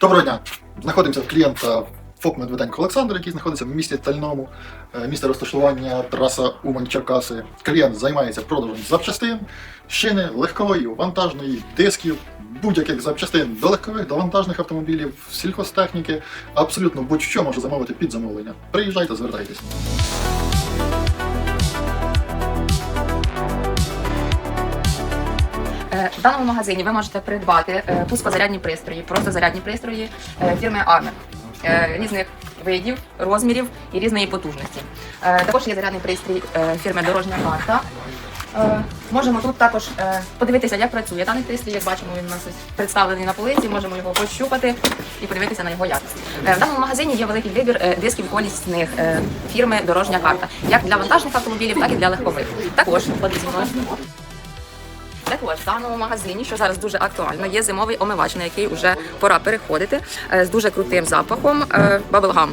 Доброго дня. Знаходимося в клієнта ФОП Медведенко Олександр, який знаходиться в місті Тальному, Е, місце розташування траса Умань Черкаси. Клієнт займається продажем запчастин, шини, легкової, вантажної, дисків, будь-яких запчастин до легкових, до вантажних автомобілів, сільхозтехніки. Абсолютно будь-що може замовити під замовлення. Приїжджайте, звертайтесь. Даному магазині ви можете придбати е, пускозарядні пристрої, просто зарядні пристрої е, фірми Armer е, різних видів, розмірів і різної потужності. Також є зарядний пристрій фірми Дорожня карта. Можемо тут також подивитися, як працює даний пристрій. Як бачимо, він у нас представлений на полиці. Можемо його пощупати і подивитися на його якість. В даному магазині є великий вибір дисків колісних фірми Дорожня карта, як для вантажних автомобілів, так і для легкових. Також ходить зі от, в даному магазині, що зараз дуже актуально, є зимовий омивач, на який вже пора переходити е, з дуже крутим запахом е, Bubblegum.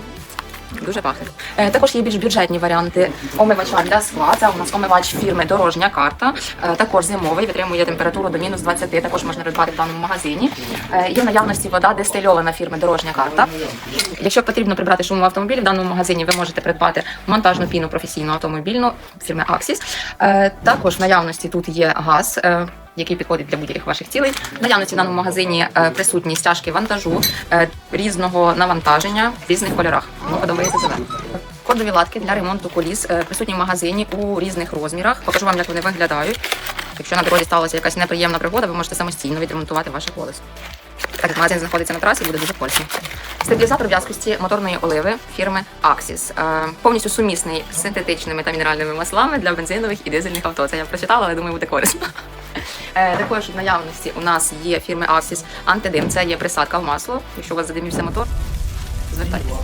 Дуже пахне. Е, Також є більш бюджетні варіанти омивача для скла. Це у нас омивач фірми Дорожня карта. Е, Також зимовий, витримує температуру до мінус 20, також можна придбати в даному магазині. Е, Є в наявності вода дистильована фірми Дорожня карта. Якщо потрібно прибрати шум в автомобілі, в даному магазині ви можете придбати монтажну піну професійну автомобільну фірми Axis. Е, Також в наявності тут є газ. Який підходить для будь-яких ваших цілей. Наявності в даному магазині е, присутні стяжки вантажу е, різного навантаження в різних кольорах. Мені подобається зелений. Кодові латки для ремонту коліс е, присутні в магазині у різних розмірах. Покажу вам, як вони виглядають. Якщо на дорозі сталася якась неприємна пригода, ви можете самостійно відремонтувати ваше колесо. Так магазин знаходиться на трасі, буде дуже корисно. Стабілізатор в'язкості моторної оливи фірми Axis. Повністю сумісний з синтетичними та мінеральними маслами для бензинових і дизельних авто. Це я прочитала, але думаю, буде корисно. Е, Також в наявності у нас є фірми Axis антидим. Це є присадка в масло. Якщо у вас задимівся мотор, звертайтеся.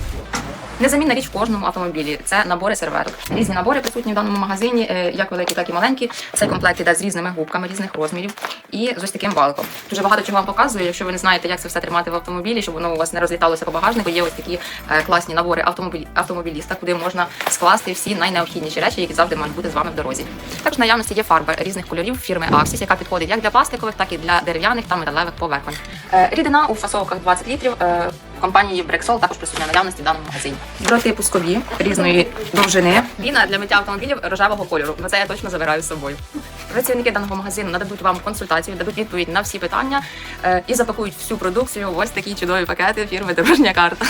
Незамінна річ в кожному автомобілі це набори серветок. Різні набори присутні в даному магазині, е, як великі, так і маленькі. Цей комплект іде з різними губками різних розмірів і з ось таким валиком. Дуже багато чого вам показую. Якщо ви не знаєте, як це все тримати в автомобілі, щоб воно у вас не розліталося по багажнику. Є ось такі е, класні набори автомобілі автомобіліста, куди можна скласти всі найнеобхідніші речі, які завжди мають бути з вами в дорозі. Також в наявності є фарба різних кольорів фірми Axis, яка підходить як для пластикових, так і для дерев'яних та металевих поверхонь. Е, Рідина у фасовках 20 літрів. Компанії Brexol також присутня наявності в даному магазині. Дроти пускові різної довжини. Піна для миття автомобілів рожевого кольору. Це я точно забираю з собою. Працівники даного магазину нададуть вам консультацію, дадуть відповідь на всі питання е, і запакують всю продукцію ось такі чудові пакети фірми Дорожня карта.